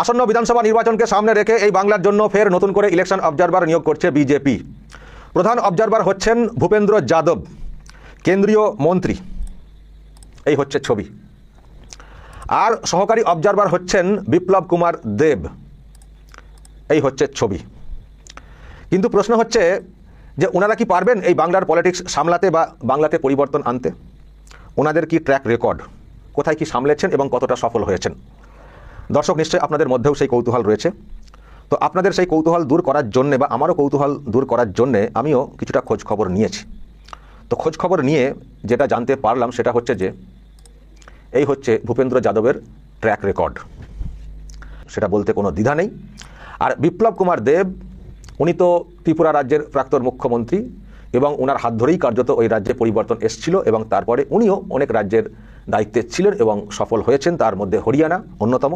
আসন্ন বিধানসভা নির্বাচনকে সামনে রেখে এই বাংলার জন্য ফের নতুন করে ইলেকশন অবজারভার নিয়োগ করছে বিজেপি। প্রধান অবজারভার হচ্ছেন ভূপেন্দ্র যাদব, কেন্দ্রীয় মন্ত্রী। এই হচ্ছে ছবি। আর সহকারী অবজারভার হচ্ছেন বিপ্লব কুমার দেব। এই হচ্ছে ছবি। কিন্তু প্রশ্ন হচ্ছে যে ওনারা কি পারবেন এই বাংলার পলিটিক্স সামলাতে বা বাংলাতে পরিবর্তন আনতে? ওনাদের কি ট্র্যাক রেকর্ড? কোথায় কি সামলেছেন এবং কতটা সফল হয়েছেন? দর্শক, নিশ্চয়ই আপনাদের মধ্যেও সেই কৌতূহল রয়েছে। তো আপনাদের সেই কৌতূহল দূর করার জন্যে বা আমারও কৌতূহল দূর করার জন্যে আমিও কিছুটা খোঁজ খবর নিয়েছি। তো খোঁজ খবর নিয়ে যেটা জানতে পারলাম সেটা হচ্ছে যে, এই হচ্ছে ভূপেন্দ্র যাদবের ট্র্যাক রেকর্ড সেটা বলতে কোনো দ্বিধা নেই। আর বিপ্লব কুমার দেব, উনি তো ত্রিপুরা রাজ্যের প্রাক্তন মুখ্যমন্ত্রী এবং ওনার হাত ধরেই কার্যত ওই রাজ্যে পরিবর্তন এসছিল এবং তারপরে উনিও অনেক রাজ্যের দায়িত্বে ছিলেন এবং সফল হয়েছেন তার মধ্যে হরিয়ানা অন্যতম।